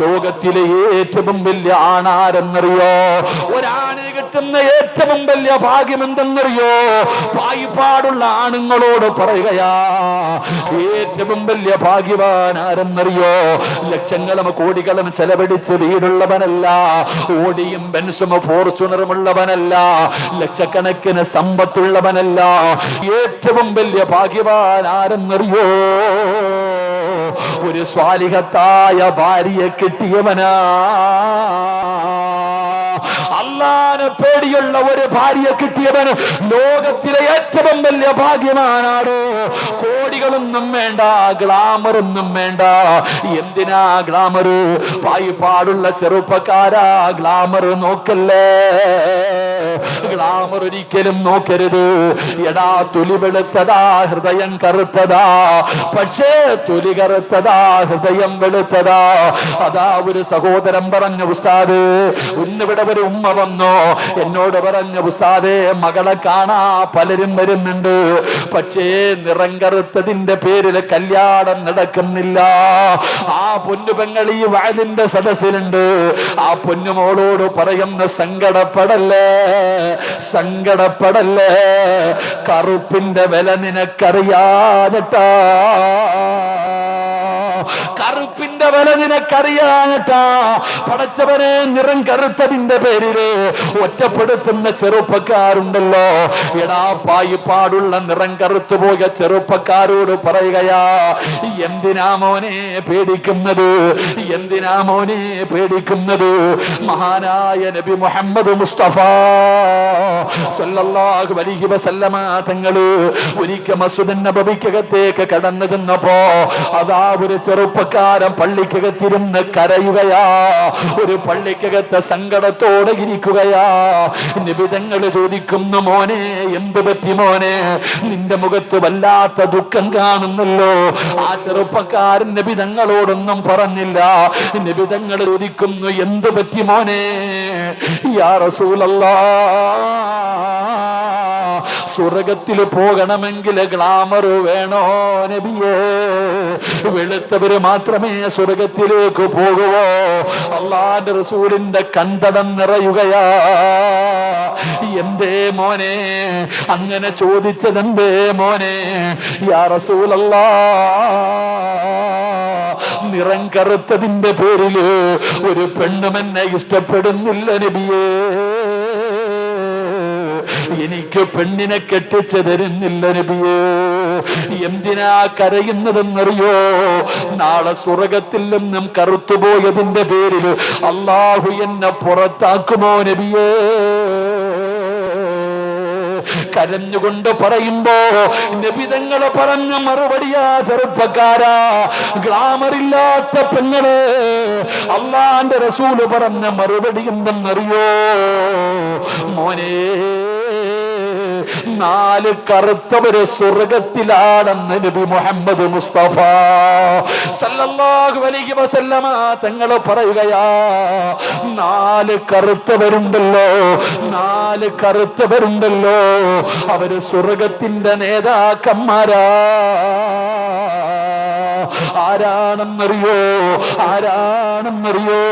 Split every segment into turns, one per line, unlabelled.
ലോകത്തിലെ ഏറ്റവും വലിയ ആണാരെന്നറിയോ? ഒരാണ് കിട്ടുന്ന ഏറ്റവും വലിയ ഭാഗ്യം എന്തെന്നറിയോ പായിപ്പാടുള്ള ആണുങ്ങളോട് പറയുകയാ ഏറ്റവും വലിയ ഭാഗ്യവാൻ ആരെന്നറിയോ ലക്ഷങ്ങളും കോടികളും ചെലവഴിച്ച് വീടുള്ളവനല്ല ഓടിയും ബെൻസും ഫോർച്യൂണറും ഉള്ളവനല്ല ലക്ഷക്കണക്കിന് സമ്പത്തുള്ളവനല്ല ഏറ്റവും വലിയ ഭാഗ്യവാൻ ആരെന്നറിയോ ഒരു സ്വാലിഹത്തായ ഭാര്യയെ കിട്ടിയവനാ. അള്ളാന് പേടിയുള്ള ഒരു ഭാര്യ കിട്ടിയവന് ലോകത്തിലെ ഏറ്റവും വലിയ ഭാഗ്യമാനാണ് കോടികളൊന്നും വേണ്ട ഗ്ലാമറൊന്നും വേണ്ട. എന്തിനാ ഗ്ലാമർ പായിപ്പാടുള്ള ചെറുപ്പക്കാരാ ഗ്ലാമർ നോക്കല്ലേ? ഗ്ലാമർ ഒരിക്കലും നോക്കരുത്. എടാ തൊലി വെളുത്തതാ ഹൃദയം കറുത്തതാ. പക്ഷേ തൊലി കറുത്തതാ ഹൃദയം വെളുത്തതാ. അതാ ഒരു സഹോദരൻ പറഞ്ഞു ഉസ്താദ് ഇന്നിവിടെ ഒരു ഉമ്മ വന്നോ. എന്നോട് പറഞ്ഞു ഉസ്താദേ മകളെ കാണാ പലരും വരുന്നുണ്ട്. പക്ഷേ നിറം കറുത്തതിന്റെ പേരിൽ കല്യാണം നടക്കുന്നില്ല. ആ പൊന്നു പെങ്ങൾ ഈ വയലിന്റെ സദസ്സിലുണ്ട്. ആ പൊന്നു പൊന്നുമോളോട് പറയുന്ന സങ്കടപ്പെടല്ലേ? സങ്കടപ്പെടല്ലേ? കറുപ്പിന്റെ വില നിനക്കറിയാനട്ടാ കറുപ്പിന്റെ വില നിനക്കറിയാനട്ടാ പടച്ചവനെ നിറം കറുത്തതിന്റെ പേരിൽ ഒറ്റപ്പെടുത്തുന്ന ചെറുപ്പക്കാരുണ്ടല്ലോ. എടാ പായി പാടുള്ള നിറം കറുത്തു പോയ ചെറുപ്പക്കാരോട് പറയുകയാ എന്തിനാ മോനെ പേടിക്കുന്നത്? എന്തിനാ മോനെ പേടിക്കുന്നത്? മഹാനായ നബി മുഹമ്മദ് മുസ്തഫ സല്ലല്ലാഹു അലൈഹി വസല്ലമ തങ്ങൾ ഒരിക്കൽ മസ്ജിദ് നബവിക്കകത്തേക്ക് കടന്നു അതാ ഒരു ചെറുപ്പക്കാരൻ പള്ളിക്കകത്തിരുന്ന് കരയുകയാ. ഒരു പള്ളിക്കകത്ത് സങ്കടത്തോടെ ഇരിക്കുകയാ. നിബിതങ്ങൾ ചോദിക്കുന്നു മോനെ എന്ത് പറ്റി മോനെ? നിന്റെ മുഖത്ത് വല്ലാത്ത ദുഃഖം കാണുന്നല്ലോ. ആ ചെറുപ്പക്കാരൻ നിബിതങ്ങളോടൊന്നും പറഞ്ഞില്ല. നിബിതങ്ങൾ ചോദിക്കുന്നു എന്ത് പറ്റി മോനെ? യാ റസൂലല്ലാ. സ്വർഗത്തിൽ പോകണമെങ്കിൽ ഗ്ലാമർ വേണോ നബിയേ? വെളുത്തവര് മാത്രമേ സ്വർഗത്തിലേക്ക് പോകുവോ? അള്ളാന്റെ റസൂലിന്റെ കണ്ടടം നിറയുകയാ. എന്തേ മോനെ? അങ്ങനെ ചോദിച്ചതെന്തേ മോനെ? യാ റസൂലല്ലാ നിറം കറുത്തതിന്റെ പേരിൽ ഒരു പെണ്ണുമെന്നെ ഇഷ്ടപ്പെടുന്നില്ല നബിയേ. എനിക്ക് പെണ്ണിനെ കെട്ടിച്ചു തരുന്നില്ല നബിയേ. എന്തിനാ കരയുന്നതെന്നറിയോ? നാളെ സ്വർഗത്തിൽ നിന്നും കറുത്തുപോയതിന്റെ പേരിൽ അള്ളാഹു എന്നെ പുറത്താക്കുമോ നബിയേ? കരഞ്ഞുകൊണ്ട് പറയുമ്പോ നബിതങ്ങളെ പറഞ്ഞ മറുപടിയാ ചെറുപ്പക്കാരാ ഗ്ലാമറില്ലാത്ത പെങ്ങൾ. അള്ളാന്റെ റസൂൽ പറഞ്ഞ മറുപടി എന്തെന്നറിയോ? മോനെ നാല് കറുത്തവര് സ്വർഗത്തിലാണെന്ന് നബി മുഹമ്മദ് മുസ്തഫ. സല്ലല്ലാഹു അലൈഹി വസല്ലമ തങ്ങൾ പറയുകയാ നാല് കറുത്തവരുണ്ടല്ലോ നാല് കറുത്തവരുണ്ടല്ലോ അവർ സ്വർഗത്തിന്റെ നേതാക്കന്മാരാ. ആരാണെന്നറിയോ? ആരാണെന്നറിയോ?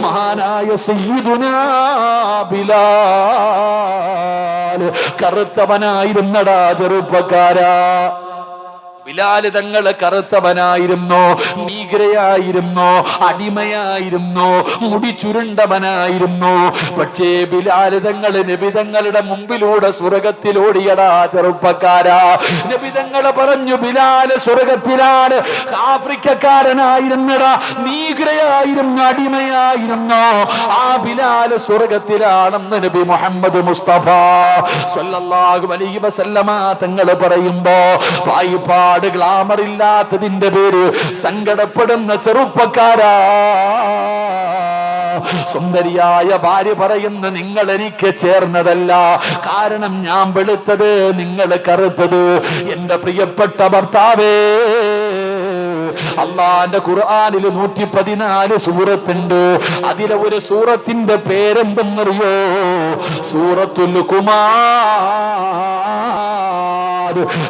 മഹാനായ സയ്യിദുനാ ബിലാൽ. കറുത്തവനായിരുന്നടാ ചെറുപ്പക്കാരാ. ബിലാൽ തങ്ങൾ കറുത്തവനായിരുന്നോ? നീഗ്രയായിരുന്നോ അടിമയായിരുന്നോ? മുടി ചുരുണ്ടവനായിരുന്നു? പക്ഷേ ബിലാൽ തങ്ങൾ നബിതങ്ങളുടെ മുമ്പിലൂടെ സ്വർഗത്തിലോടിയടാ ചെറുപ്പക്കാരാ. നബിതങ്ങൾ പറഞ്ഞു ബിലാൽ സ്വർഗത്തിലാണ്. ആഫ്രിക്കക്കാരനായിരുന്നടാ. നീഗ്രയായിരുന്നു അടിമയായിരുന്നു. ആ ബിലാൽ സ്വർഗത്തിലാണെന്ന് നബി മുഹമ്മദ് മുസ്തഫ സല്ലല്ലാഹു അലൈഹി വസല്ലമ തങ്ങൾ പറയുമ്പോ പായിപ്പാട് ഗ്ലാമർ ഇല്ലാത്തതിന്റെ പേര് സങ്കടപ്പെടുന്ന ചെറുപ്പക്കാരാ. സുന്ദരിയായ ഭാര്യ പറയുന്നു നിങ്ങൾ എനിക്ക് ചേർന്നതല്ല. കാരണം ഞാൻ വെളുത്തത് നിങ്ങൾ കറുത്തത്. എന്റെ പ്രിയപ്പെട്ട ഭർത്താവേ അള്ളാന്റെ ഖുർആാനിൽ നൂറ്റി പതിനാല് സൂറത്തുണ്ട്. അതിലെ ഒരു സൂറത്തിന്റെ പേരെന്തെന്നറിയോ? സൂറത്തുൽ കുമാർ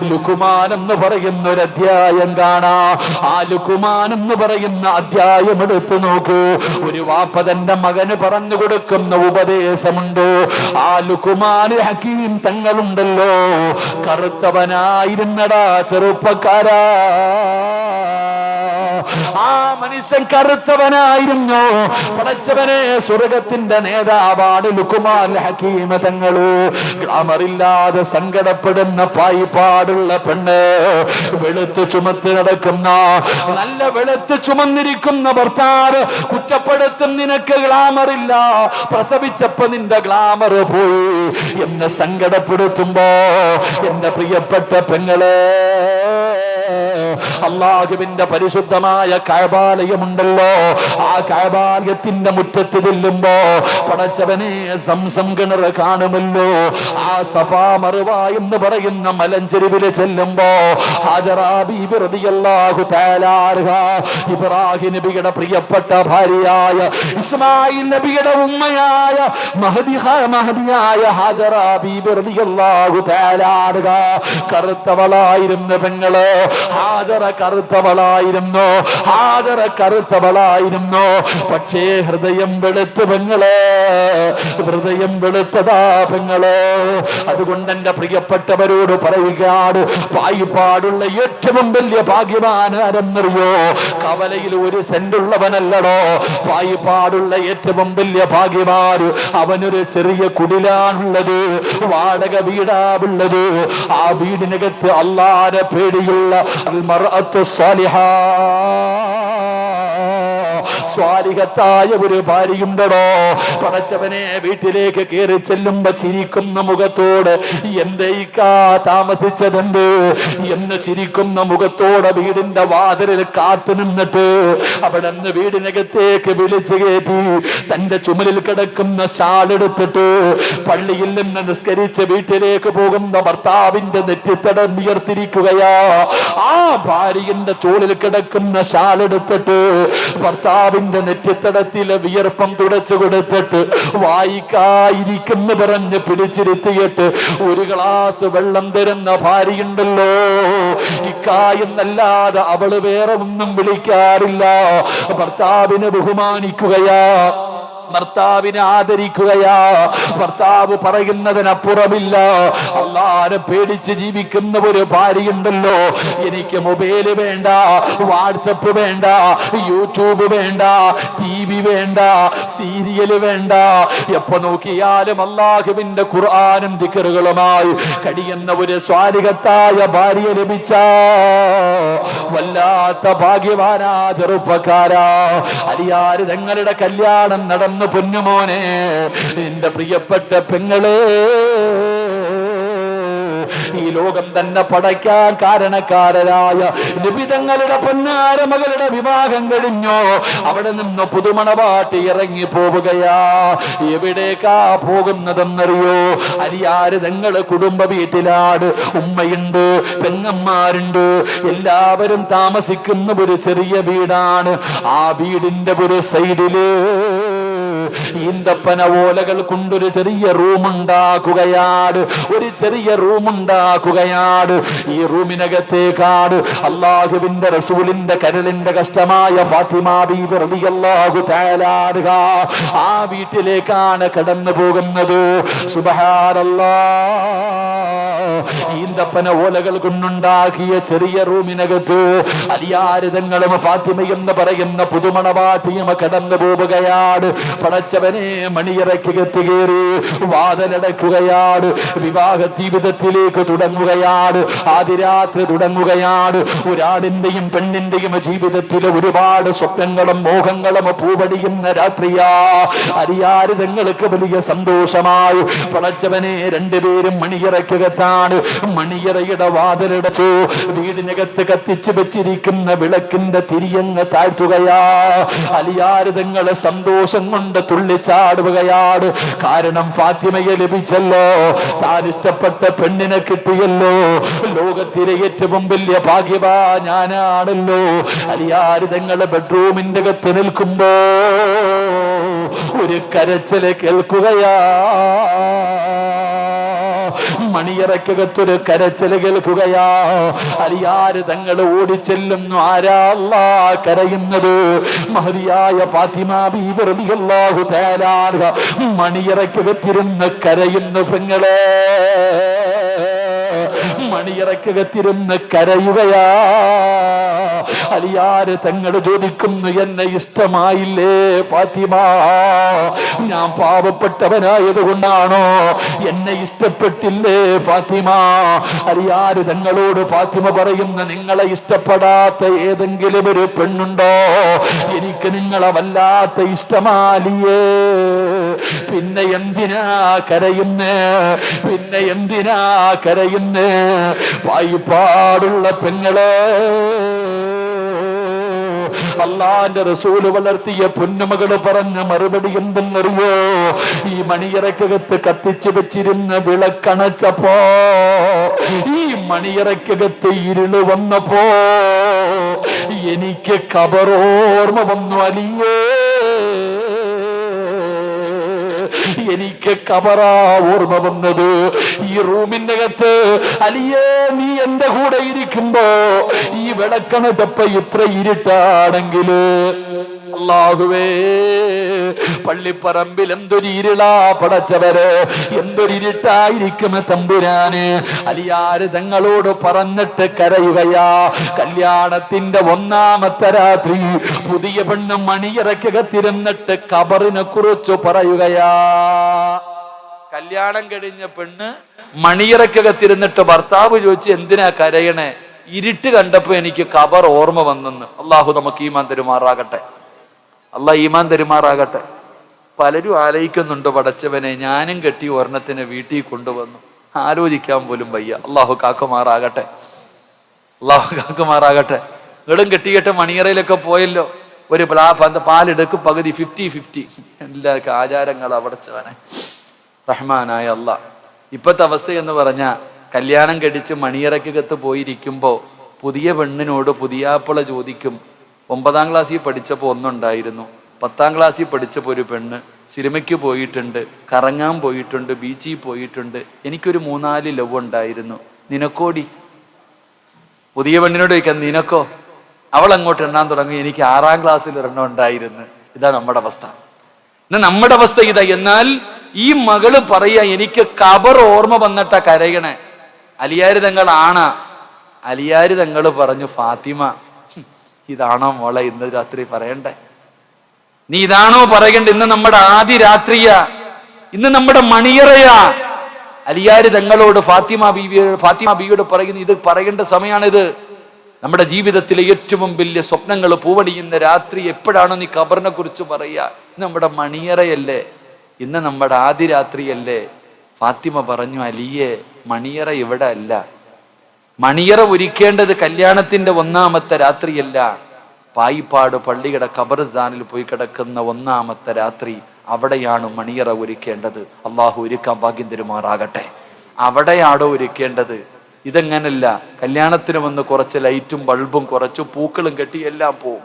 ലുക്കുമാൻ എന്ന് പറയുന്ന ഒരു അധ്യായം കാണാ. ആ ലുക്കുമാൻ എന്ന് പറയുന്ന അധ്യായം എടുത്തു നോക്കൂ. ഒരു വാപ്പ തന്റെ മകന് പറഞ്ഞു കൊടുക്കുന്ന ഉപദേശമുണ്ട്. ആ ലുക്കുമാൻ ഹക്കീം തങ്ങളുണ്ടല്ലോ. കറുത്തവനായിരുന്നടാ ചെറുപ്പക്കാരാ. മനുഷ്യൻ കറുത്തവനായിരുന്നു. പടച്ചവനെ സ്വർഗത്തിന്റെ നേതാവാണ് ലുക്കുമാൻ ഹക്കീമ തങ്ങൾ. ഗ്ലാമറില്ലാതെ സങ്കടപ്പെടുന്ന പായിപ്പാടുള്ള പെണ്ണ്. വെളുത്ത് ചുമത്ത് നടക്കുന്ന നല്ല വെളുത്ത് ചുമന്നിരിക്കുന്ന ഭർത്താവ് കുറ്റപ്പെടുത്തും നിനക്ക് ഗ്ലാമറില്ല. പ്രസവിച്ചപ്പോ നിന്റെ ഗ്ലാമർ പോയി. എന്നെ സങ്കടപ്പെടുത്തുമ്പോ എന്റെ പ്രിയപ്പെട്ട പെങ്ങളെ അള്ളാഹുവിന്റെ പരിശുദ്ധമായ കഴബാലയമുണ്ടല്ലോ ആ കഴബാലയത്തിന്റെ മുറ്റത്ത് ചെല്ലുമ്പോ പടച്ചവനെ സംസം കിണർ കാണുമല്ലോ. ആ സഫാ മറുവ എന്ന് പറയുന്ന മലഞ്ചെരുവിൽ ചെല്ലുമ്പോ ഇബ്രാഹിം നബിയുടെ പ്രിയപ്പെട്ട ഭാര്യയായ ഇസ്മായിൽ നബിയുടെ ഉമ്മയായ മഹദി മഹദിയായ ഹാജറാബീബി റളിയല്ലാഹു തആല അൻഹ. കറുത്തവളായിരുന്ന പെങ്ങൾ ഹാജറ കറുത്തവളായിരുന്നു. ഹാജറ കറുത്തവളായിരുന്നു. പക്ഷേ ഹൃദയം വെളുത്ത് പെങ്ങൾ ഹൃദയം വെളുത്തതാ പെങ്ങൾ. അതുകൊണ്ട് എന്റെ പ്രിയപ്പെട്ടവരോട് പറയുകയാണ് വായിപ്പാടുള്ള ഏറ്റവും വലിയ ഭാഗ്യവാൻ അരന്നറിയോ കവലയിൽ ഒരു സെന്റ് ഉള്ളവനല്ലടോ. പായിപ്പാടുള്ള ഏറ്റവും വലിയ ഭാഗ്യവാൻ അവനൊരു ചെറിയ കുടിലാണുള്ളത് വാടക വീടാവുള്ളത് ആ വീടിനകത്ത് അല്ലാതെ പേടിയുള്ള الصالحات സ്വാലിഹത്തായ ഒരു ഭാര്യയുണ്ടടോ. പടച്ചവനെ വീട്ടിലേക്ക് കയറി ചെല്ലുമ്പോ ചിരിക്കുന്ന മുഖത്തോട് എന്റെ ഇക്കാ താമസിച്ചതെന്ത്? എന്ന് ചിരിക്കുന്ന മുഖത്തോടെ വീടിന്റെ വാതിലിൽ കാത്തു നിന്നിട്ട് അവിടെ നിന്ന് വീടിനകത്തേക്ക് വിളിച്ചു കയറ്റി തന്റെ ചുമലിൽ കിടക്കുന്ന ഷാളെടുത്തിട്ട് പള്ളിയിൽ നിന്ന് നിസ്കരിച്ച് വീട്ടിലേക്ക് പോകുന്ന ഭർത്താവിന്റെ നെറ്റിത്തടം ഉയർത്തിരിക്കുകയാ ആ ഭാര്യന്റെ ചോളിൽ കിടക്കുന്ന ഷാളെടുത്തിട്ട് ഭർത്താവിന്റെ നെറ്റിത്തടത്തിലെ വിയർപ്പം തുടച്ചു കൊടുത്തിട്ട് വായിക്കായിരിക്കുന്ന പറഞ്ഞ് പിടിച്ചിരുത്തിയിട്ട് ഒരു ഗ്ലാസ് വെള്ളം തരുന്ന ഭാര്യയുണ്ടല്ലോ. ഇക്കായെന്നല്ലാതെ അവൾ വേറെ ഒന്നും വിളിക്കാറില്ല. ഭർത്താവിനെ ബഹുമാനിക്കുകയാ. ഭർത്താവിനെ ആദരിക്കുകയാ. ഭർത്താവ് പറയുന്നതിനപ്പുറമില്ല. അള്ളാരെ പേടിച്ച് ജീവിക്കുന്ന ഒരു ഭാര്യയുണ്ടല്ലോ. എനിക്ക് മൊബൈൽ വേണ്ട വാട്സപ്പ് വേണ്ട യൂട്യൂബ് വേണ്ട ടി വി വേണ്ട സീരിയൽ വേണ്ട. എപ്പോ നോക്കിയാലും അള്ളാഹുവിന്റെ ഖുർആാനും ദിക്കറുകളുമായി കഴിയുന്ന ഒരു സ്വാരികത്തായ ഭാര്യ ലഭിച്ച. വല്ലാത്ത ഭാഗ്യവാനാ ചെറുപ്പക്കാരാ. അരിയാര് തങ്ങളുടെ കല്യാണം നടന്നു പൊന്നുമോനെ നിന്റെ പ്രിയപ്പെട്ട പെങ്ങളെ. ഈ ലോകം തന്നെ പടയ്ക്കാൻ കാരണക്കാരനായ നിബിതങ്ങളുടെ പൊന്നാര മകളുടെ വിവാഹം കഴിഞ്ഞോ? അവിടെ നിന്ന് പുതുമണവാട്ടി ഇറങ്ങി പോവുകയാ. എവിടേക്കാ പോകുന്നതെന്നറിയോ? അരിയാര് നിങ്ങൾ കുടുംബ വീട്ടിലാണ്. ഉമ്മയുണ്ട് പെങ്ങന്മാരുണ്ട്. എല്ലാവരും താമസിക്കുന്ന ഒരു ചെറിയ വീടാണ്. ആ വീടിന്റെ ഒരു സൈഡിൽ ഈന്തപ്പന ഓലകൾ കൊണ്ടൊരു ചെറിയ റൂം ഉണ്ടാക്കുകയാണ് ഒരു ചെറിയ റൂം ഉണ്ടാക്കുകയാണ് ഈ റൂമിനകത്തേക്കാട് അള്ളാഹുവിന്റെ റസൂലിന്റെ കരളിന്റെ കഷ്ടമായ ഫാത്തിമ ബീബി റളിയല്ലാഹു തആല ആ വീട്ടിലേക്കാണ് കടന്നു പോകുന്നത്. സുബ്ഹാനല്ലാ. ഈന്തപ്പന ഓലകൾ കൊണ്ടുണ്ടാക്കിയ ചെറിയ റൂമിനകത്ത് അലിയാരിതങ്ങളും ഫാത്തിമ എന്ന് പറയുന്ന പുതുമണവാട്ടിയും കടന്നു പോവുകയാണ് പടച്ചവനെ മണിയറയ്ക്കകത്ത് കയറി വാതലടക്കുകയാണ് വിവാഹ ജീവിതത്തിലേക്ക് തുടങ്ങുകയാണ് ആദിരാത്രി തുടങ്ങുകയാണ് ഒരാടിന്റെയും പെണ്ണിന്റെയും ജീവിതത്തിലെ ഒരുപാട് സ്വപ്നങ്ങളും മോഹങ്ങളും പൂവടിയുന്ന രാത്രിയാ. അരിയാരിതങ്ങൾക്ക് വലിയ സന്തോഷമായി. പടച്ചവനെ രണ്ടുപേരും മണിയറയ്ക്കകത്താണ് മണിയറയുടെ വാതിലടച്ചു. വീടിനകത്ത് കത്തിച്ചു വെച്ചിരിക്കുന്ന വിളക്കിന്റെ തിരിയങ്ങ് താഴ്ത്തുകയാ. അലിയാരിതങ്ങളെ സന്തോഷം കൊണ്ട് തുള്ളിച്ചാടുകയാണ് കാരണം ഫാത്തിമയെ ലഭിച്ചല്ലോ. താൻ ഇഷ്ടപ്പെട്ട പെണ്ണിനെ കിട്ടിയല്ലോ. ലോകത്തിലെ ഏറ്റവും വലിയ ഭാഗ്യവാ ഞാനാണല്ലോ. അലിയാരിതങ്ങളെ ബെഡ്റൂമിന്റെ അകത്ത് നിൽക്കുമ്പോ ഒരു കരച്ചിൽ കേൾക്കുകയാ. മണിയറക്കകത്തൊരു കരച്ചിൽ കേൾക്കുകയാ. അലിയാര് തങ്ങൾ ഓടിച്ചെല്ലുന്നു. ആരാ അല്ലാ കരയുന്നത്? മഹതിയായ ഫാത്തിമ ബീബർഹു തേരാറുക മണിയറക്കകത്തിരുന്ന് കരയുന്നു പെങ്ങളെ. മണിയറക്കകത്തിരുന്ന് കരയുകയാ. അലിയാര് തങ്ങൾ ചോദിക്കുന്നു എന്നെ ഇഷ്ടമായില്ലേ ഫാത്തിമ? ഞാൻ പാവപ്പെട്ടവനായത് കൊണ്ടാണോ എന്നെ ഇഷ്ടപ്പെട്ടില്ലേ ഫാത്തിമ? അലിയാര് തങ്ങളോട് ഫാത്തിമ പറയുന്ന നിങ്ങളെ ഇഷ്ടപ്പെടാത്ത ഏതെങ്കിലും ഒരു പെണ്ണുണ്ടോ? എനിക്ക് നിങ്ങളെ വല്ലാത്ത ഇഷ്ടമാലിയേ. പിന്നെ എന്തിനാ കരയുന്നേ? പിന്നെ എന്തിനാ കരയുന്നേ? പായിപ്പാടുള്ള പെങ്ങളെ. അള്ളാന്റെ റസൂൽ വളർത്തിയ പൊന്നുമകൾ പറഞ്ഞ മറുപടി എന്തെന്നറിയോ? ഈ മണിയറക്കകത്ത് കത്തിച്ചു വെച്ചിരുന്ന വിളക്കണച്ചപ്പോ ഈ മണിയറക്കകത്ത് ഇരുൾ വന്നപ്പോ എനിക്ക് കബറോർമ്മ വന്നു അലിയേ. എനിക്ക് കബറാ ഓർമ്മ വന്നത്. ഈ റൂമിന്റെ അകത്ത് അലിയേ നീ എന്റെ കൂടെ ഇരിക്കുമ്പോ ഈ വിളക്കണ തപ്പ ഇത്ര ഇരുട്ടാണെങ്കിൽ. അള്ളാഹുവേ പള്ളിപ്പറമ്പിൽ എന്തൊരു ഇരുളാ പടച്ചവര് എന്തൊരു ഇരുട്ടായിരിക്കും തമ്പുരാന്. അലിയാര് തങ്ങളോട് പറഞ്ഞിട്ട് കരയുകയാ കല്യാണത്തിന്റെ ഒന്നാമത്തെ രാത്രി പുതിയ പെണ്ണ് മണിയിറക്കകത്തിരുന്നിട്ട് കബറിനെ കുറിച്ച് പറയുകയാ. കല്യാണം കഴിഞ്ഞ പെണ്ണ് മണിയറക്കകത്തിരുന്നിട്ട് ഭർത്താവ് ചോദിച്ച് എന്തിനാ കരയണേ? ഇരുട്ട് കണ്ടപ്പോ എനിക്ക് കബർ ഓർമ്മ വന്നെന്ന്. അള്ളാഹു നമുക്ക് ഈ തരുമാറാകട്ടെ. അള്ളാഹ് ഈമാൻ തരുമാറാകട്ടെ. പലരും ആലോചിക്കുന്നുണ്ട് പടച്ചവനെ. ഞാനും കെട്ടി ഒരെണ്ണത്തിന് വീട്ടിൽ കൊണ്ടുവന്നു. ആലോചിക്കാൻ പോലും വയ്യ. അള്ളാഹു കാക്കുമാറാകട്ടെ. അള്ളാഹു കാക്കുമാറാകട്ടെ. ഇടും കെട്ടിയിട്ട് മണിയറയിലൊക്കെ പോയല്ലോ. ഒരു പാലെടുക്കും പകുതി ഫിഫ്റ്റി ഫിഫ്റ്റി എല്ലാവർക്കും ആചാരങ്ങൾ അവിടച്ചവനെ റഹ്മാനായ അല്ല ഇപ്പോഴത്തെ അവസ്ഥ എന്ന് പറഞ്ഞാൽ കല്യാണം കഴിച്ച് മണിയറയ്ക്കകത്ത് പോയിരിക്കുമ്പോൾ പുതിയ പെണ്ണിനോട് പുതിയാപ്പിള ചോദിക്കും ഒമ്പതാം ക്ലാസ്സിൽ പഠിച്ചപ്പോൾ ഒന്നുണ്ടായിരുന്നു. പത്താം ക്ലാസ്സിൽ പഠിച്ചപ്പോൾ ഒരു പെണ്ണ് സിനിമയ്ക്ക് പോയിട്ടുണ്ട് കറങ്ങാൻ പോയിട്ടുണ്ട് ബീച്ചിൽ പോയിട്ടുണ്ട്. എനിക്കൊരു മൂന്നാൽ ലവ് ഉണ്ടായിരുന്നു. നിനക്കോടി? പുതിയ പെണ്ണിനോട് ചോദിക്കാൻ നിനക്കോ? അവൾ അങ്ങോട്ട് എണ്ണാൻ തുടങ്ങി എനിക്ക് ആറാം ക്ലാസ്സിൽ ഒരെണ്ണം ഉണ്ടായിരുന്നു. ഇതാ നമ്മുടെ അവസ്ഥ. ഇന്ന് നമ്മുടെ അവസ്ഥ ഇതാ. എന്നാൽ ഈ മകൾ പറയാ എനിക്ക് കബർ ഓർമ്മ വന്നിട്ടാ കരയണേ. അലിയാരി തങ്ങൾ ആണ. അലിയാരി തങ്ങൾ പറഞ്ഞു ഫാത്തിമ ഇതാണോ മോളെ ഇന്ന് രാത്രി പറയണ്ടേ? നീ ഇതാണോ പറയണ്ട? ഇന്ന് നമ്മുടെ ആദ്യ രാത്രിയാ. ഇന്ന് നമ്മുടെ മണിയറയാ. അലിയാര് തങ്ങളോട് ഫാത്തിമ ബീവിയോട് ഫാത്തിമ ബീവിയോട് പറയുന്നു ഇത് പറയേണ്ട സമയമാണിത് നമ്മുടെ ജീവിതത്തിലെ ഏറ്റവും വലിയ സ്വപ്നങ്ങൾ പൂവണിയുന്ന രാത്രി എപ്പോഴാണോ നീ ഖബറിനെ കുറിച്ച് പറയുക നമ്മുടെ മണിയറയല്ലേ. ഇന്ന് നമ്മുടെ ആദ്യ രാത്രിയല്ലേ. ഫാത്തിമ പറഞ്ഞു അലിയെ മണിയറ ഇവിടെ അല്ല. മണിയറ ഒരുക്കേണ്ടത് കല്യാണത്തിന്റെ ഒന്നാമത്തെ രാത്രിയല്ല. പായിപ്പാട് പള്ളിയുടെ ഖബർസ്ഥാനിൽ പോയി കിടക്കുന്ന ഒന്നാമത്തെ രാത്രി അവിടെയാണ് മണിയറ ഒരുക്കേണ്ടത് അള്ളാഹു ഒരുക്കാൻ ഭാഗ്യം തരുമാറാകട്ടെ. അവിടെയാണോ ഒരുക്കേണ്ടത് ഇതെങ്ങനല്ല. കല്യാണത്തിന് വന്ന് കുറച്ച് ലൈറ്റും ബൾബും കുറച്ച് പൂക്കളും കെട്ടി എല്ലാം പോവും.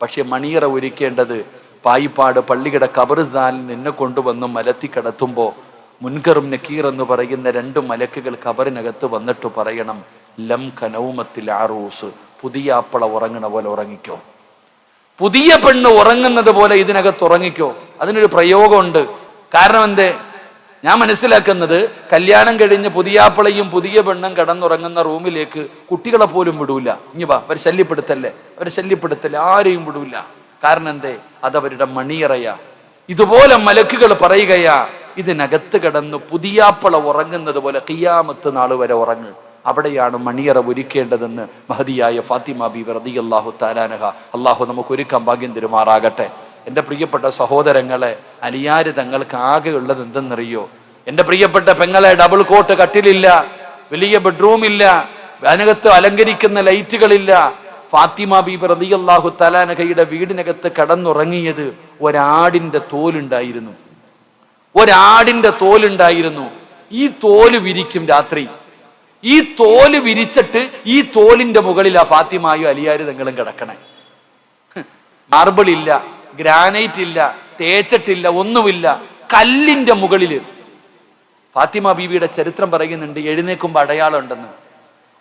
പക്ഷെ മണിയറ ഒരുക്കേണ്ടത് പായിപ്പാട് പള്ളിയുടെ ഖബർസ്ഥാനിൽ നിന്നെ കൊണ്ടുവന്ന് മലത്തി കിടത്തുമ്പോ മുൻകറും നക്കീർ എന്ന് പറയുന്ന രണ്ട് മലക്കുകൾ കബറിനകത്ത് വന്നിട്ട് പറയണം ലം കനൗമത്തിൽ ആറൂസ് പുതിയ ആപ്പള ഉറങ്ങണ പോലെ ഉറങ്ങിക്കോ. പുതിയ പെണ്ണ് ഉറങ്ങുന്നത് പോലെ ഇതിനകത്ത് ഉറങ്ങിക്കോ. അതിനൊരു പ്രയോഗമുണ്ട്. കാരണം എന്തേ ഞാൻ മനസ്സിലാക്കുന്നത് കല്യാണം കഴിഞ്ഞ് പുതിയാപ്പിളയും പുതിയ പെണ്ണും കിടന്നുറങ്ങുന്ന റൂമിലേക്ക് കുട്ടികളെ പോലും വിടൂല. ഇനി വാ അവർ ശല്യപ്പെടുത്തല്ലേ? അവരെ ശല്യപ്പെടുത്തല്ലേ? ആരെയും വിടൂല. കാരണം എന്തേ അതവരുടെ മണിയറയാ. ഇതുപോലെ മലക്കുകൾ പറയുകയാ ഇതിനകത്ത് കിടന്ന് പുതിയാപ്പള ഉറങ്ങുന്നത് പോലെ കിയാമത്ത് നാൾ വരെ ഉറങ്ങ്. അവിടെയാണ് മണിയറ ഒരുക്കേണ്ടതെന്ന് മഹതിയായ ഫാത്തിമ ബി വെറുതി അള്ളാഹു താലാനഹ അള്ളാഹു നമുക്ക് ഒരുക്കാൻ ഭാഗ്യം തിരുമാറാകട്ടെ. എന്റെ പ്രിയപ്പെട്ട സഹോദരങ്ങളെ അലിയാര് തങ്ങൾക്ക് ആകെ ഉള്ളത് എന്തെന്നറിയോ? എന്റെ പ്രിയപ്പെട്ട പെങ്ങളെ ഡബിൾ കോട്ട് കട്ടിലില്ല വലിയ ബെഡ്റൂം ഇല്ല അതിനകത്ത് അലങ്കരിക്കുന്ന ലൈറ്റുകളില്ല. ഫാത്തിമ ബി പ്രതി അള്ളാഹു തലാനഹയുടെ വീടിനകത്ത് കടന്നുറങ്ങിയത് ഒരാടിന്റെ തോലുണ്ടായിരുന്നു. ഒരാടിന്റെ തോലുണ്ടായിരുന്നു. ഈ തോൽ വിരിക്കും രാത്രി. ഈ തോൽ വിരിച്ചിട്ട് ഈ തോലിന്റെ മുകളിൽ ആ ഫാത്തിമായും അലിയാര് തങ്ങളും കിടക്കണേ. മാർബിൾ ഇല്ല ഗ്രാനൈറ്റ് ഇല്ല തേച്ചിട്ടില്ല ഒന്നുമില്ല. കല്ലിന്റെ മുകളിൽ ഫാത്തിമ ബീവിയുടെ ചരിത്രം പറയുന്നുണ്ട് എഴുന്നേക്കുമ്പോൾ അടയാളം ഉണ്ടെന്ന്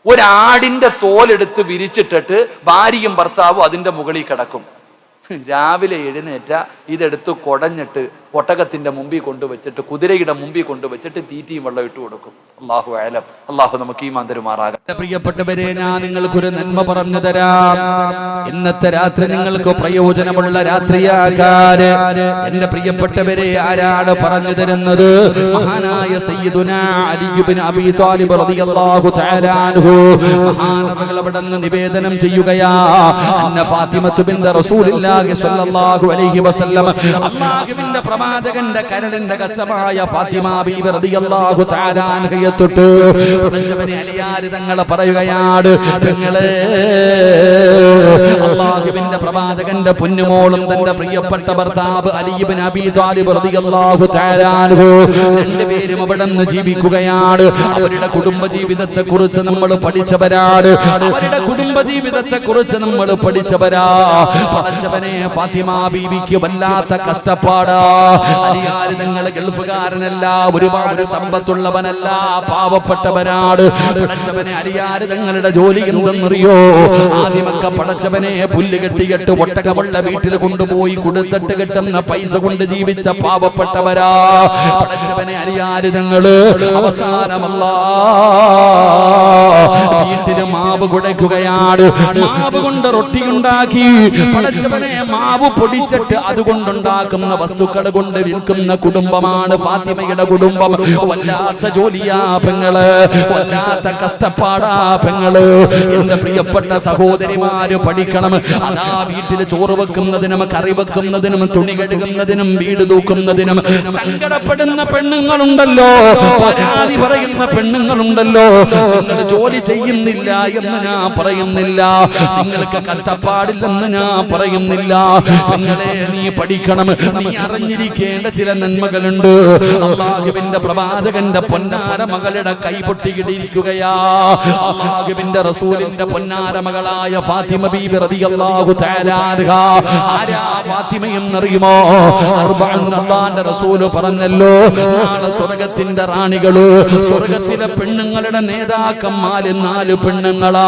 ഒരാടിന്റെ തോലെടുത്ത് വിരിച്ചിട്ടിട്ട് ഭാര്യയും ഭർത്താവും അതിന്റെ മുകളിൽ കിടക്കും. രാവിലെ എഴുന്നേറ്റ ഇതെടുത്ത് കുടഞ്ഞിട്ട് ഒട്ടകത്തിന്റെ മുമ്പിൽ കൊണ്ടുവച്ചിട്ട് കുതിരയുടെ മുമ്പിൽ കൊണ്ടുവച്ചിട്ട് തീറ്റയും വെള്ളം ഇട്ട് കൊടുക്കും. അള്ളാഹു ആയാലും അള്ളാഹു നമുക്ക് ഈ മാന്തരുമാറാകാം
പ്രിയപ്പെട്ടവരെ ഞാൻ നിങ്ങൾക്കൊരു നന്മ പറഞ്ഞു തരാം. ഇന്നത്തെ രാത്രി നിങ്ങൾക്ക് പ്രയോജനമുള്ള രാത്രിയാകാര് എന്റെ പ്രിയപ്പെട്ടവരെ ആരാണ് പറഞ്ഞു തരുന്നത്? മഹാനായ റളിയല്ലാഹു തആല അൻഹു. നിവേദനം ചെയ്യുകയാ. അന്ന ഫാത്തിമത്തു സ്വല്ലല്ലാഹു അലൈഹി വസല്ലം പ്രവാചകന്റെ കരടിന്റെ കഷ്ടമായ ഫാത്തിമ ബീവി റളിയല്ലാഹു തആല അൻഹയെ തൊട്ട് അലിയാര് തങ്ങളെ പറയുകയാണ് നിങ്ങളെ അള്ളാഹുവിന്റെ പ്രവാചകന്റെ പൊന്നുമോളും തന്റെ പ്രിയപ്പെട്ട ഭർത്താവ് അലിബിൻ അബി താലിബ് റളിയല്ലാഹു തആല അൻഹു രണ്ടുപേരും അവിടെ നിന്ന് ജീവിക്കുകയാണ്. അവരുടെ കുടുംബ ജീവിതത്തെ കുറിച്ച് നമ്മൾ പഠിച്ചവരാണ്. അവരുടെ കുടുംബ ജീവിതത്തെ കുറിച്ച് നമ്മൾ പഠിച്ചവരാ. പഠിച്ചവനെ ഫാത്തിമ ബീവിക്ക് വല്ലാത്ത കഷ്ടപ്പാടാ. അലിയാര് നിങ്ങൾ ഗൾഫുകാരനല്ല ഒരുപാട് സമ്പത്തുള്ളവനല്ല പാവപ്പെട്ടവരാണ് പടച്ചവനെ അരിയാര് തങ്ങളുടെ ജോലി എന്തെന്നറിയോ? ആദ്യമൊക്കെ പടച്ചവനെ പുല്ല് കെട്ടിയിട്ട് ഒട്ടകമുള്ള വീട്ടിൽ കൊണ്ടുപോയി കൊടുത്തിട്ട് കിട്ടുന്ന പൈസ കൊണ്ട് ജീവിച്ച പാവപ്പെട്ടവരാ. പടച്ചവനെ അരിയാര് നിങ്ങൾ അവസാനമല്ല. വീട്ടിൽ മാവ് കുടയ്ക്കുകയാണ്. മാവ് കൊണ്ട് റൊട്ടി ഉണ്ടാക്കി. പടച്ചവനെ മാവ് പൊടിച്ചിട്ട് അതുകൊണ്ടുണ്ടാക്കുന്ന വസ്തുക്കൾ കൊണ്ട് വിൽക്കുന്ന കുടുംബമാണ് ഫാത്തിമയുടെ കുടുംബം. വല്ലാത്ത ജോലിയാ പെങ്ങൾ. വല്ലാത്ത കഷ്ടപ്പാടാ പെങ്ങൾ. എന്റെ പ്രിയപ്പെട്ട സഹോദരിമാര് പഠിക്കണം. അതാ വീട്ടിൽ ചോറ് വെക്കുന്നതിനും കറി വെക്കുന്നതിനും തുണി കഴുകുന്നതിനും വീട് തൂക്കുന്നതിനും. സങ്കടപ്പെടുന്ന പെണ്ണുങ്ങളുണ്ടല്ലോ. പരാതി പറയുന്ന പെണ്ണുങ്ങളുണ്ടല്ലോ. നിങ്ങൾ ജോലി ചെയ്യുന്നില്ല എന്ന് ഞാൻ പറയുന്നില്ല. നിങ്ങൾക്ക് കഷ്ടപ്പാടില്ലെന്ന് ഞാൻ പറയുന്നില്ല. പെങ്ങളെ നീ പഠിക്കണം. നീ അറിഞ്ഞിരിക്കേണ്ട ചില നന്മകളുണ്ട്. അള്ളാഹുവിന്റെ പ്രവാചകന്റെ പൊന്നാര മകളുടെ കൈ പൊട്ടിയിടിയിരിക്കുകയാ അള്ളാഹുവിന്റെ റസൂലിന്റെ പൊന്നാര മകളായ ഫാത്തിമ ബീബി റളിയല്ലാഹു തആല ആരാ ഫാത്തിമ എന്നറിയുമോ? അള്ളാന്റെ റസൂൽ പറഞ്ഞല്ലോ നാളെ സ്വർഗത്തിന്റെ റാണികൾ സ്വർഗത്തിലെ പെണ്ണുങ്ങളുടെ നേതാക്കന്മാര് നാല് പെണ്ണുങ്ങളാ.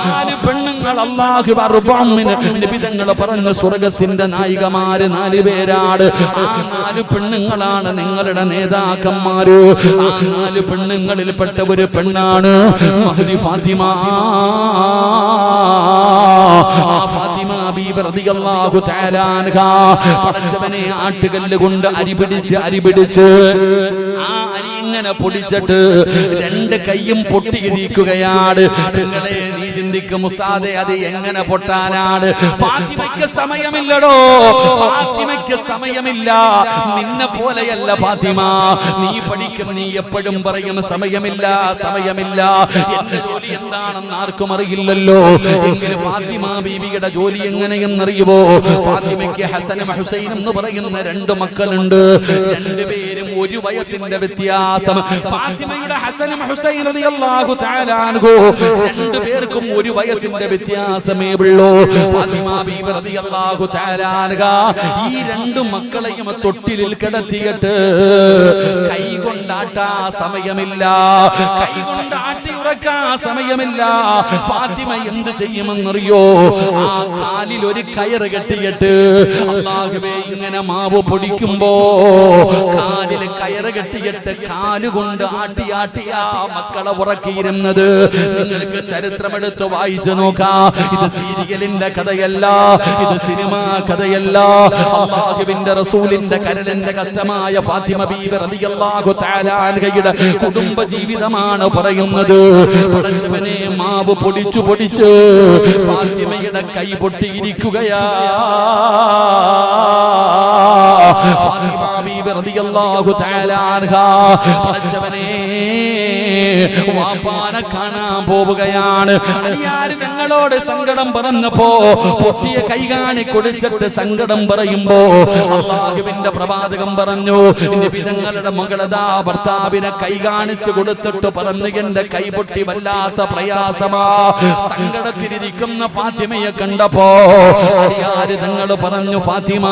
നാല് പെണ്ണുങ്ങൾ അള്ളാഹു അർബഅമിന് നിബിതങ്ങൾ പറഞ്ഞ സ്വർഗത്തിന്റെ നായികമാര് നാല് പേരാണ്. ആ നാല് പെണ്ണുങ്ങളാണ് നിങ്ങളുടെ നേതാക്കന്മാര്. ആ നാല് പെണ്ണുങ്ങളിൽപ്പെട്ട ഒരു പെണ്ണാണ് മഹദി ഫാത്തിമ. പടച്ചവനെ ആട്ടുകല്ല് കൊണ്ട് അരിപിടിച്ച് അരിപിടിച്ച് ആ അരി ഇങ്ങനെ പൊടിച്ചിട്ട് രണ്ട് കൈയും പൊട്ടിയിരിക്കുകയാണ് നിങ്ങളെ നീ ചിന്തിക്കും ഉസ്താദെ അത് എങ്ങനെ പൊട്ടാനാണ്? ഫാത്തിമയ്ക്ക് സമയമില്ലടോ. ഫാത്തിമയ്ക്ക് സമയമില്ല. നിന്നെ പോലെയല്ല ഫാത്തിമ. നീ പഠിക്കും നീ എപ്പോഴും പറയും സമയമില്ല സമയമില്ല. എന്റെ ജോലി എന്താണെന്ന് ആർക്കും അറിയില്ലല്ലോ. എങ്കിലും ഫാത്തിമ ബീവിയുടെ ജോലി എങ്ങനെയെന്നറിയുമോ ഫാത്തിമയ്ക്ക് ഹസനും ഹുസൈൻ എന്ന് പറയുന്ന രണ്ട് മക്കളുണ്ട്. രണ്ടുപേരും ഒരു വയസ്സിന്റെ വ്യത്യാസം. ഫാത്തിമയുടെ ഹസനും ഹുസൈൻ രണ്ടുപേർക്കും ഒരു വയസ്സിന്റെ വ്യത്യാസമേ ഉള്ളൂ. ഈ രണ്ട് മക്കളെയും തൊട്ടിലിൽ കിടത്തിയിട്ട് കൈ കൊണ്ടാട്ടാ സമയമില്ല. കൈ കൊണ്ടാട്ടി ഉറക്കാ സമയമില്ല. ഫാത്തിമ എന്ത് ചെയ്യുമെന്നറിയോ? ആ കാലിൽ ഒരു കയറ് കെട്ടിയിട്ട് അള്ളാഹുവേ ഇങ്ങനെ മാവ് പൊടിക്കുമ്പോ കാലിൽ കയറ് കെട്ടിയിട്ട് കാലുകൊണ്ട് ആട്ടി ആട്ടി ആ മക്കളെ ഉറക്കിയിരുന്നത്. നിങ്ങൾക്ക് ചരിത്രമെടുത്ത് വായിച്ചു നോക്കാം. ഇത് സീരിയലിന്റെ കഥയല്ല ഇത് സിനിമ കഥയല്ല. അള്ളാഹുവിന്റെ റസൂലിന്റെ കരളിന്റെ കഷ്ടമായ ഫാത്തിമ ബീബി റളിയല്ലാഹു തആലാൻഹയുടെ കുടുംബ ജീവിതമാണ് പറയുന്നത്. പടച്ചവനെ മാവ് പൊടിച്ചു പൊടിച്ച് ഫാത്തിമയുടെ കൈ പൊട്ടിയിരിക്കുകയാ. ഫാത്തിമ ബീബി റളിയല്ലാഹു തആല അൻഹ. പടച്ചവനെ വാപ്പാനെ കാണാൻ പോവുകയാണ്. അലിയാര് ഞങ്ങളോട് സങ്കടം പറഞ്ഞപ്പോ പൊട്ടിയ കൈ കാണി കൊടുത്തിട്ട് സങ്കടം പറയുമ്പോ അള്ളാഹുവിന്റെ പ്രവാചകം പറഞ്ഞു നിബിതങ്ങളുടെ മകളതാ ഭർത്താവിനെ കൈ കാണിച്ചു കൊടുത്തിട്ട് പറഞ്ഞു എന്റെ കൈ പൊട്ടി വല്ലാത്ത പ്രയാസമാ. സങ്കടത്തിലിരിക്കുന്ന ഫാത്തിമയെ കണ്ടപ്പോ അലിയാര് തങ്ങൾ പറഞ്ഞു ഫാത്തിമ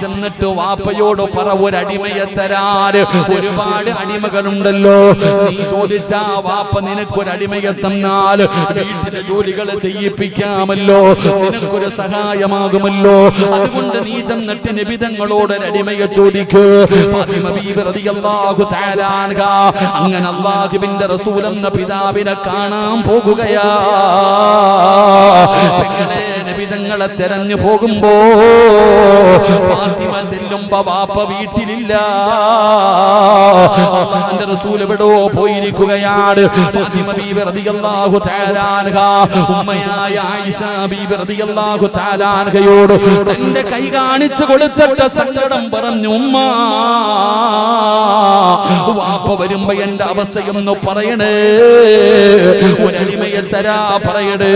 ചെന്നിട്ട് വാപ്പയോട് പറ ഒരു ഒരടിമയെ തരാറ് ഒരുപാട് അടിമകളുണ്ടല്ലോ. നീ ചോദിച്ച വാപ്പ നിനക്കൊരടിമയെ തന്നാൽ വീട്ടിലെ ജോലികൾ ചെയ്യിപ്പിക്കാമല്ലോ. നിനക്കൊരു സഹായമാകുമല്ലോ. അതുകൊണ്ട് നീ ചെന്നിട്ട് നിബിതങ്ങളോട് ഒരടിമയെ ചോദിക്കൂ. ഫാത്തിമ ബീബി റളിയല്ലാഹു തആല അൻഹ. അങ്ങനെ അള്ളാഹുവിന്റെ റസൂൽ എന്ന പിതാവിനെ കാണാൻ പോകുകയാ. നബിതങ്ങളെ തെരഞ്ഞു പോകുമ്പോ ഫാത്തിമ ചെല്ലുമ്പോ വാപ്പ വീട്ടിലില്ല. അള്ളാന്റെ റസൂൽ എവിടോ പോയിരിക്കുകയാണ്. ഫാത്തിമ ബീബി റളിയല്ലാഹു തആല അൻഹ ഉമ്മയായ ആയിഷ ബീബി റളിയല്ലാഹു തആല അൻഹയോട് തന്റെ കൈ കാണിച്ചു കൊടുത്തിട്ട് സങ്കടം പറഞ്ഞു ഉമ്മ വാപ്പ വരുമ്പോ എന്റെ അവസ്ഥയൊന്ന് പറയണേ. ഒരടിമയെ തരാ പറയട്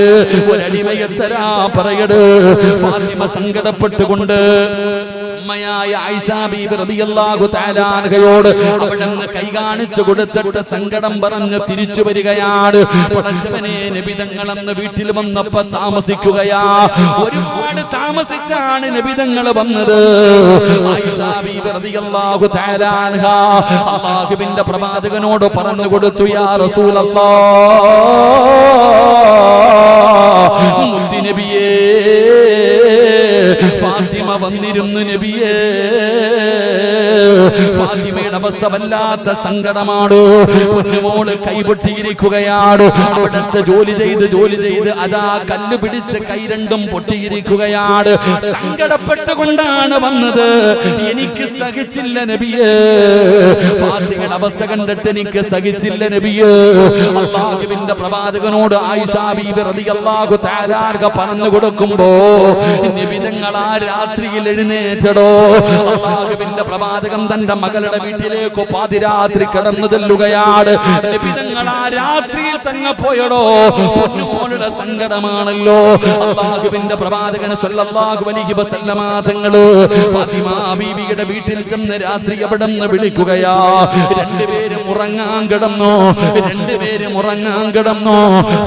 ഒരടിമയെ തരാ പറയട് ഫാത്തിമ സങ്കടപ്പെട്ടുകൊണ്ട് അമ്മയായ അൻഹയോട് അവിടുന്ന് കൈ കാണിച്ചു കൊടുത്തിട്ട് സങ്കടം പറഞ്ഞ് തിരിച്ചു വരികയാണ്. പടച്ചവനെ നബിതങ്ങൾ അന്ന് വീട്ടിൽ വന്നപ്പോ താമസിക്കുകയാ. ഒരുപാട് താമസിച്ചാണ് നബിതങ്ങൾ വന്നത്. അള്ളാഹുബിന്റെ പ്രവാചകനോട് പറഞ്ഞു കൊടുത്തു യാ റസൂലല്ലാഹ് വന്നിരുന്നു നബിയേ. അവസ്ഥ വല്ലാത്ത സങ്കടമാണ് പൊന്നുമോൾ കൈപൊട്ടിയിരിക്കുകയാണ് അവിടുത്തെ ജോലി ചെയ്ത് ജോലി ചെയ്ത് അതാ കല്ല് പിടിച്ച് കൈ രണ്ടും പൊട്ടിയിരിക്കുകയാണ് സങ്കടപ്പെട്ടുകൊണ്ടാണ് വന്നത്. എനിക്ക് സഹിച്ചില്ല നബിയേ. അവസ്ഥ കണ്ടിട്ട് എനിക്ക് സഹിച്ചില്ല നബിയേ. അള്ളാഹുവിന്റെ പ്രവാചകനോട് ആയിഷാ ബീബി റളിയല്ലാഹു തആല അൻഹ പറഞ്ഞു കൊടുക്കുമ്പോ നിബിതങ്ങൾ ആ രാത്രിയിൽ എഴുന്നേറ്റടോ. അള്ളാഹുവിന്റെ പ്രവാചകൻ തന്റെ മകളുടെ വീട്ടിലേക്ക് പാതിരാത്രി കടന്നു ചെല്ലുകയാണ്. നിബിതങ്ങൾ ആ രാത്രിയിൽ തന്നെ പോയടോ. പൊന്നുമോളുടെ സങ്കടമാണല്ലോ. അള്ളാഹുവിന്റെ പ്രവാചകൻ സ്വല്ലല്ലാഹു അലൈഹി വസല്ലമ തങ്ങൾ ഫാത്തിമ ബീബിയുടെ വീട്ടിൽ ചെന്ന് രാത്രി അവിടെ നിന്ന് വിളിക്കുകയാ? രണ്ടുപേരും ഉറങ്ങാൻ കിടന്നു? രണ്ടുപേരും ഉറങ്ങാൻ കിടന്നു?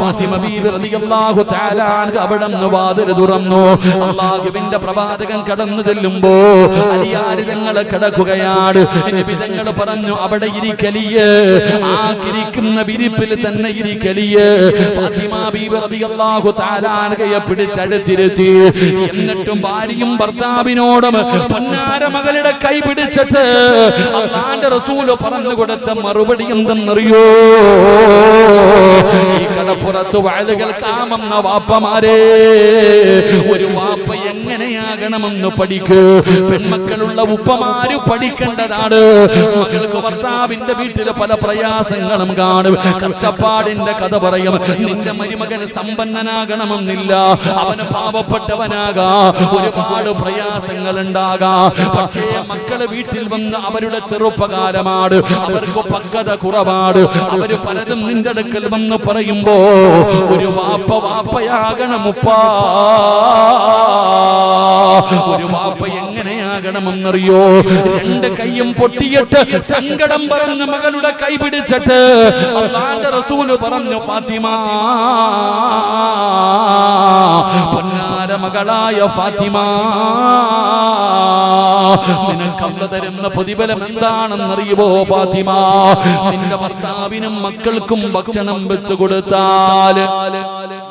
ഫാത്തിമ ബീബി റളിയല്ലാഹു തആല അവിടെ നിന്ന് വാതിൽ തുറന്നു. അള്ളാഹുവിന്റെ പ്രവാചകൻ കടന്നു ചെല്ലുമ്പോ അലിയാരിതങ്ങളെ കിടക്കുകയാണ്. നബിതങ്ങൾ പറഞ്ഞു അവിടെ ഇരിക്കലിയേ ആ കിരിക്കുന്ന വിരിപ്പിൽ തന്നെ ഇരിക്കലിയേ പിടിച്ചടുത്തിരുത്തി. എന്നിട്ടും ഭാര്യയും ഭർത്താവിനോടും പൊന്നാര മകളുടെ കൈ പിടിച്ചിട്ട് അള്ളാന്റെ റസൂൽ പറഞ്ഞു കൊടുത്ത മറുപടി എന്തെന്നറിയോ? ഈ കടപ്പുറത്ത് വയലുകൾ കാമെന്ന വാപ്പമാരെ ഒരു വാപ്പ എങ്ങനെയാകണമെന്ന് പഠിക്ക്. പെൺമക്കളുള്ള ഉപ്പമാര് പഠിക്കേണ്ടതാണ്. മകൾക്ക് ഭർത്താവിന്റെ വീട്ടിലെ പല പ്രയാസങ്ങളും കാണും. കഷ്ടപ്പാടിന്റെ കഥ പറയും. നിന്റെ മരുമകൻ സമ്പന്നനാകണമെന്നില്ല. അവന് പാവപ്പെട്ടവനാകാ. ഒരുപാട് പ്രയാസങ്ങൾ ഉണ്ടാകാ പക്ഷേ മക്കൾ വീട്ടിൽ വന്ന് അവരുടെ ചെറുപ്പകാലമാണ്. അവർക്ക് പക്വത കുറവാണ്. അവർ പലതും നിന്റെ അടുക്കൽ വന്ന് പറയുമ്പോ ഒരു വാപ്പ വാപ്പയാകണം ഉപ്പാ. ഒരു വാപ്പ എങ്ങനെയാകണമെന്നറിയോ? രണ്ട് കൈയും പൊട്ടിയിട്ട് സങ്കടം പറഞ്ഞ മകളുടെ കൈ പിടിച്ചിട്ട് പറഞ്ഞു ഫാത്തിമ മകളായ ഫാത്തിമ. നിനക്കല്ല തരുന്ന പ്രതിഫലം എന്താണെന്നറിയുമോ ഫാത്തിമ? നിന്റെ ഭർത്താവിനും മക്കൾക്കും ഭക്ഷണം വെച്ചു കൊടുത്താൽ.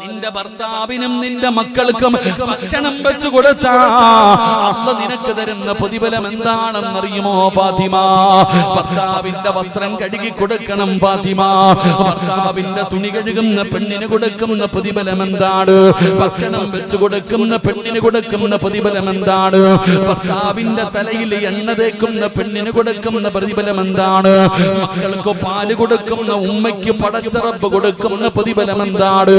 നിന്റെ ഭർത്താവിനും നിന്റെ മക്കൾക്കും ഭക്ഷണം വെച്ചു കൊടുത്താ അള്ള നിനക്ക് തരുന്ന പ്രതിഫലം എന്താണെന്നറിയുമോ ഫാത്തിമ? ഭർത്താവിന്റെ വസ്ത്രം കഴുകി കൊടുക്കണം ഫാത്തിമ. ഭർത്താവിന്റെ തുണി കഴുകുന്ന പെണ്ണിന് കൊടുക്കുന്ന പ്രതിഫലം എന്താണ്? ഭക്ഷണം വെച്ചു കൊടുക്കുന്ന പെണ്ണിന് കൊടുക്കുന്ന പ്രതിഫലം എന്താണ്? ഭർത്താവിന്റെ തലയിൽ എണ്ണ തേക്കുന്ന പെണ്ണിന് കൊടുക്കുന്ന പ്രതിഫലം എന്താണ്? മക്കൾക്ക് പാൽ കൊടുക്കുന്ന ഉമ്മയ്ക്ക് പടച്ചറപ്പ് കൊടുക്കുന്ന പ്രതിഫലം എന്താണ്?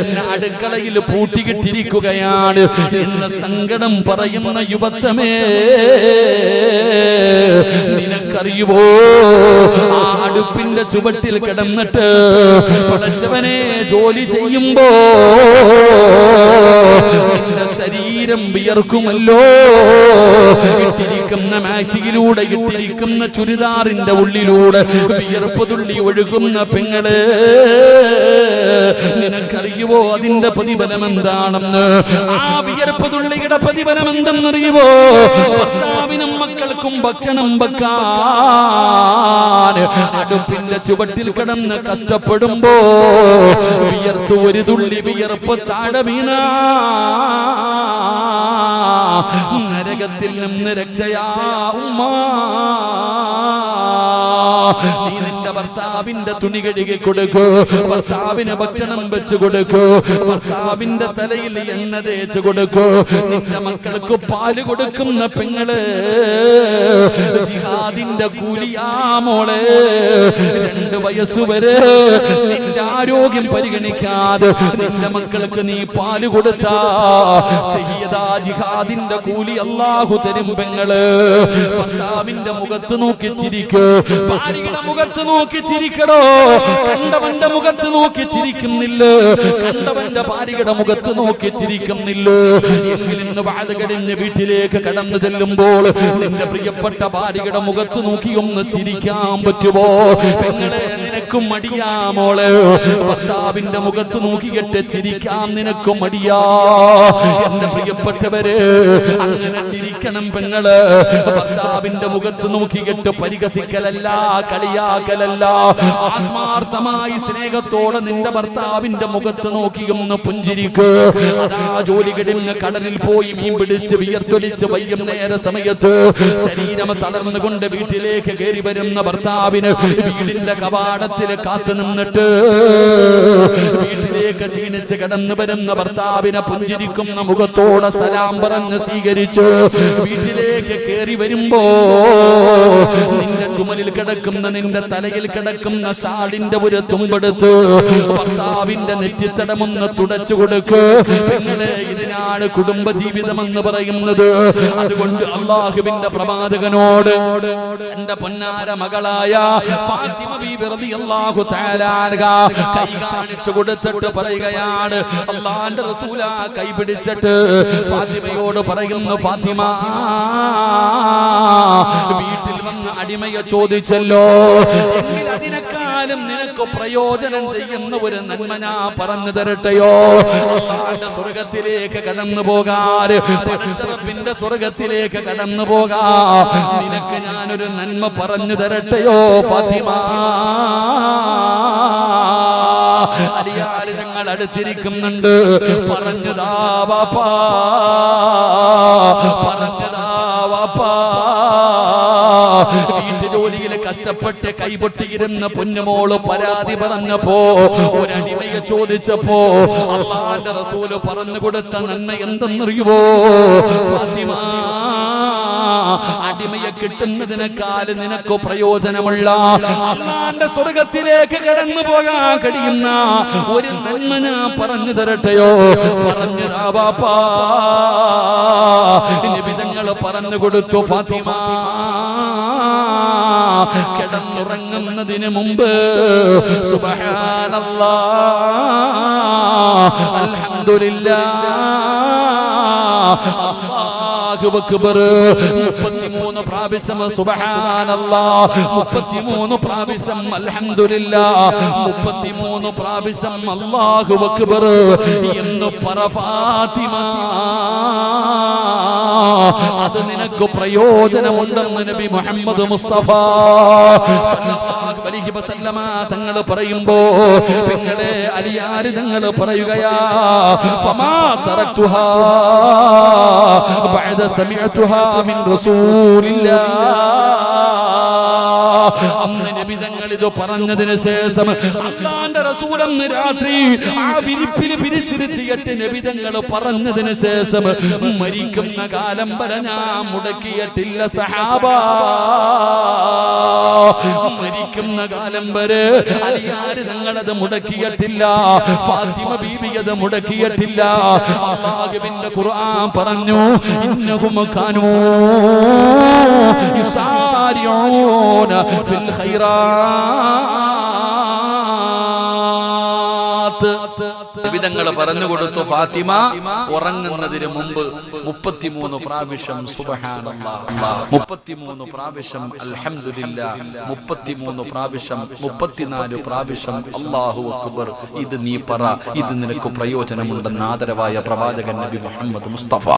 എന്നെ അടുക്കളയിൽ പൂട്ടിക്കിട്ടിരിക്കുകയാണ് എന്ന സങ്കടം പറയുന്ന യുവത്വമേ നിനക്കറിയുവോ? ആ അടുപ്പിന്റെ ചുവട്ടിൽ കിടന്നിട്ട് പടച്ചവനെ ജോലി ചെയ്യുമ്പോ ശരീരം വിയർക്കുമല്ലോ. ഇട്ടിരിക്കുന്ന മാസികിലൂടെ ഇട്ടിരിക്കുന്ന ചുരിദാറിന്റെ ഉള്ളിലൂടെ വിയർപ്പ് തുള്ളി ഒഴുകുന്ന പെങ്ങൾ നിനക്കറിയുവോ? അതിന്റെ പ്രതിഫലം എന്താണെന്ന് ആ വിയർപ്പ് തുള്ളിയുടെ പ്രതിഫലം എന്തെന്നറിയുമോ ഭർത്താവിനും മക്കൾക്കും ഭക്ഷണം വെക്കാൻ അടുപ്പിന്റെ ചുവട്ടിൽ കിടന്ന് കഷ്ടപ്പെടുമ്പോ വിയർത്ത് ഒരു തുള്ളി വിയർപ്പ് താഴെ വീണ നരകത്തിൽ നിന്ന് രക്ഷയാ ഉമ്മ. നിന്റെ ഭർത്താവിന്റെ തുണി കഴുകി കൊടുക്കൂ. ഭർത്താവിന് ഭക്ഷണം വെച്ച് കൊടുക്കൂ. ഭർത്താവിന്റെ തലയിൽ എണ്ണ തേച്ച് കൊടുക്കൂ. നിന്റെ മക്കൾക്ക് പാൽ കൊടുക്കുന്ന പെങ്ങൾ ജിഹാദിന്റെ കൂലിയാ മോളെ രണ്ട് വയസ്സുവരെ നിന്റെ ആരോഗ്യം പരിഗണിക്കാതെ നിന്റെ മക്കൾക്ക് നീ പാൽ കൊടുത്താ. ജിഹാദിന്റെ കൂലി അള്ളാഹു തരും പെങ്ങൾ. ഭർത്താവിന്റെ മുഖത്ത് നോക്കി ചിരിക്കൂ. മുഖത്ത് നോക്കി ചിരിക്കടോ കണ്ടവന്റെ മുഖത്ത് നോക്കി ചിരിക്കുന്നില്ല കണ്ടവന്റെ ഭാര്യയുടെ മുഖത്ത് നോക്കി ചിരിക്കുന്നില്ല എങ്കിലിന്ന് ഇന്ന് വാഴ കഴിഞ്ഞ് വീട്ടിലേക്ക് കടന്നു ചെല്ലുമ്പോൾ നിന്റെ പ്രിയപ്പെട്ട ഭാര്യയുടെ മുഖത്ത് നോക്കി ഒന്ന് ചിരിക്കാൻ പറ്റുമോ? പെങ്ങളെ നിനക്കും മടിയാ മോളെ. ഭർത്താവിന്റെ മുഖത്ത് നോക്കിയിട്ട് ചിരിക്കാൻ നിനക്കും മടിയാ. എന്റെ പ്രിയപ്പെട്ടവര് അങ്ങനെ ചിരിക്കണം പെങ്ങൾ. ഭർത്താവിന്റെ മുഖത്ത് നോക്കിയിട്ട് പരിഹസിക്കലല്ല കളിയാക്കലല്ല ആത്മാർത്ഥമായി സ്നേഹത്തോടെ നിന്റെ ഭർത്താവിന്റെ മുഖത്ത് നോക്കി ഒന്ന് പുഞ്ചിരിക്ക്. അതാ ജോലി കഴിഞ്ഞ് കടലിൽ പോയി മീൻ പിടിച്ച് വിയർത്തൊലിച്ച് വൈകുന്നേര സമയത്ത് ശരീരം തളർന്നുകൊണ്ട് വീട്ടിലേക്ക് കയറി വരുന്ന ഭർത്താവിന് വീടിന്റെ കവാടത്തിൽ കാത്തു നിന്നിട്ട് വീട്ടിലേക്ക് ക്ഷീണിച്ച് കടന്നു വരുന്ന ഭർത്താവിനെ പുഞ്ചിരിക്കുന്ന മുഖത്തോടെ സലാം പറഞ്ഞ് സ്വീകരിച്ച് വീട്ടിലേക്ക് കയറി വരുമ്പോ നിന്റെ ചുമലിൽ കിടക്കുന്ന നിന്റെ തലയിൽ കിടക്കുന്ന ഷാളിന്റെ ഒരു തുമ്പെടുത്ത് ഭർത്താവിന്റെ നെറ്റിത്തടമൊന്ന് തുടച്ചു കൊടുക്ക്. ഇതിനാണ് കുടുംബ ജീവിതം എന്ന് പറയുന്നത്. അതുകൊണ്ട് അള്ളാഹുവിന്റെ പ്രവാചകനോട് എന്റെ പൊന്നാര മകളായ അൻഹ കൈ കാണിച്ചു കൊടുത്തിട്ട് പറയുകയാണ്. അള്ളാന്റെ റസൂല കൈ പിടിച്ചിട്ട് ഫാത്തിമയോട് പറയുന്നു ഫാത്തിമ വീട്ടിൽ അടിമയെ ചോദിച്ചല്ലോ. അതിനെക്കാളും നിനക്ക് പ്രയോജനം ചെയ്യുന്ന ഒരു നന്മ ഞാൻ പറഞ്ഞു തരട്ടെയോ? സ്വർഗത്തിലേക്ക് കടന്നു പോകാറ് സ്വർഗത്തിലേക്ക് കടന്നു പോകാ. നിനക്ക് ഞാനൊരു നന്മ പറഞ്ഞു തരട്ടെയോ ഫാത്തിമ? അലിയാൽ ഞങ്ങൾ അടുത്തിരിക്കുന്നുണ്ട്. പറഞ്ഞതാ ബാപ്പാ. പറഞ്ഞതാ ജോലിയിൽ കഷ്ടപ്പെട്ട് കൈപൊട്ടിയിരുന്ന പൊന്നുമോൾ പരാതി പറഞ്ഞപ്പോ ഒരടിമയെ ചോദിച്ചപ്പോ അള്ളാന്റെ റസൂൽ പറഞ്ഞു കൊടുത്ത നന്മ എന്തെന്നറിയുവോ? അടിമയെ കിട്ടുന്നതിനേക്കാൾ നിനക്ക് പ്രയോജനമുള്ള അള്ളാന്റെ സ്വർഗത്തിലേക്ക് കടന്നു പോകാൻ കഴിയുന്ന ഒരു നന്മ ഞാൻ പറഞ്ഞു തരട്ടെയോ? പറഞ്ഞു ബാപ്പാ. പറഞ്ഞു കൊടുത്തു ഫാത്തിമ. കിടന്നുറങ്ങുന്നതിന് മുമ്പ് സുബഹാനല്ലാ. അൽഹംദുലില്ലാ. അല്ലാഹു അക്ബർ. 33 പ്രാവശ്യം സുബ്ഹാനല്ലാ 33 പ്രാവശ്യം അൽഹംദുലില്ലാ 33 പ്രാവശ്യം അല്ലാഹു അക്ബർ എന്ന് പറ ഫാത്തിമ അത് നിനക്ക് പ്രയോജനമുണ്ടെന്ന് നബി മുഹമ്മദ് മുസ്തഫ സല്ലല്ലാഹു അലൈഹി വസല്ലമ തങ്ങൾ പറയുമ്പോ പെങ്ങളെ അലിയാര് തങ്ങൾ പറയുകയാ ഫമാ തറക്തുഹാ بعد سمعتها من رسول الله അന്ന് നബിതങ്ങൾ ഇത് പറഞ്ഞതിന് ശേഷം അള്ളാന്റെ റസൂലന്ന് രാത്രി ആ വിരിപ്പിൽ പിരിച്ചിരുത്തിയിട്ട് നബിതങ്ങൾ പറഞ്ഞതിന് ശേഷം മരിക്കുന്ന കാലം വരെ ഞാൻ മുടക്കിയിട്ടില്ല സഹാബ. മരിക്കുന്ന കാലം വരെ അലിയാര് ഞങ്ങളത് മുടക്കിയിട്ടില്ല ഫാത്തിമ ബീവി അത് മുടക്കിയിട്ടില്ല. അള്ളാഹുവിന്റെ ഖുർആൻ പറഞ്ഞു ഇന്നഹും കാനൂ യുസാരിഊന ഫിൽ ഖൈറാത്ത് പറഞ്ഞു കൊടുത്തു ഫാത്തിമ ഉറങ്ങുന്നതിന് മുമ്പ് മുപ്പത്തിമൂന്ന് പ്രാവശ്യം സുബ്ഹാനല്ലാഹ് മുപ്പത്തിമൂന്ന് പ്രാവശ്യം അൽഹമില്ല മുപ്പത്തിമൂന്ന് പ്രാവശ്യം മുപ്പത്തിനാല് പ്രാവശ്യം അല്ലാഹു അക്ബർ. ഇത് നീ പറ. ഇത് നിനക്ക് പ്രയോജനമുണ്ടെന്ന് ആദരവായ പ്രവാചകൻ നബി മുഹമ്മദ് മുസ്തഫ.